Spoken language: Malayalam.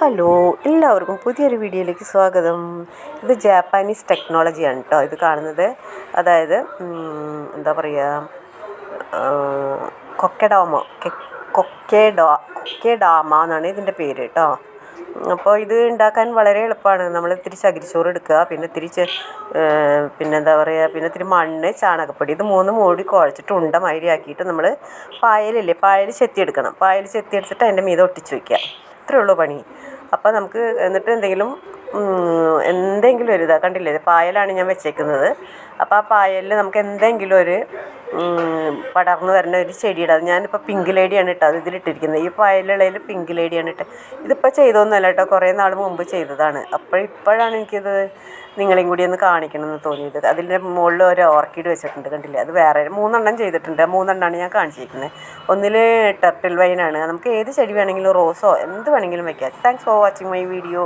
ഹലോ എല്ലാവർക്കും പുതിയൊരു വീഡിയോയിലേക്ക് സ്വാഗതം. ഇത് ജാപ്പാനീസ് ടെക്നോളജിയാണ് കേട്ടോ ഇത് കാണുന്നത്. അതായത് എന്താ പറയുക കൊക്കഡോമോ കൊക്കേഡോ കൊക്കേഡാമ എന്നാണ് ഇതിന്റെ പേര് കേട്ടോ അപ്പോൾ ഇത് ഉണ്ടാക്കാൻ വളരെ എളുപ്പമാണ്. നമ്മൾ ഇത്തിരി ചകിരിച്ചോറ് എടുക്കുക പിന്നെ ഇത്തിരി പിന്നെന്താ പറയുക പിന്നെ ഇത്തിരി മണ്ണ് ചാണകപ്പൊടി ഇത് മൂന്ന് മൂടി കുഴച്ചിട്ട് ഉണ്ട മൈരിയാക്കിയിട്ട് നമ്മൾ പായലില്ലേ പായൽ ചെത്തിയെടുക്കണം പായൽ ചെത്തിയെടുത്തിട്ട് അതിന്റെ മീതെ ഒട്ടിച്ച് വയ്ക്കുക ഇത്രയേ ഉള്ളൂ പണി. അപ്പോൾ നമുക്ക് എന്നിട്ട് എന്തെങ്കിലും ഉം, എന്തെങ്കിലും ഒരു കണ്ടില്ലേ? ഇത് പായലാണ് ഞാൻ വെച്ചേക്കുന്നത്. അപ്പോൾ ആ പായലിൽ നമുക്ക് എന്തെങ്കിലും ഒരു പടർന്നു വരുന്ന ഒരു ചെടിയുടെ അത് ഞാനിപ്പോൾ പിങ്ക് ലേഡിയാണ് ഇട്ടത് ഇതിലിട്ടിരിക്കുന്നത്. ഈ പായലുള്ളതിൽ പിങ്ക് ലേഡിയാണ് ഇട്ടത് ഇതിപ്പോൾ ചെയ്തൊന്നുമല്ല കേട്ടോ കുറേ നാൾ മുമ്പ് ചെയ്തതാണ്. അപ്പോൾ ഇപ്പോഴാണ് എനിക്കിത് നിങ്ങളെയും കൂടി ഒന്ന് കാണിക്കണമെന്ന് തോന്നിയത്. അതിന്റെ മുകളിൽ ഒരു ഓർക്കിഡ് വെച്ചിട്ടുണ്ട് കണ്ടില്ലേ? അത് വേറെ മൂന്നെണ്ണം ചെയ്തിട്ടുണ്ട്. മൂന്നെണ്ണമാണ് ഞാൻ കാണിച്ചിരിക്കുന്നത്. ഒന്നിൽ ടെർട്ടിൽ വൈനാണ് നമുക്ക് ഏത് ചെടി വേണമെങ്കിലും റോസോ എന്ത് വേണമെങ്കിലും വയ്ക്കാം thanks for watching my video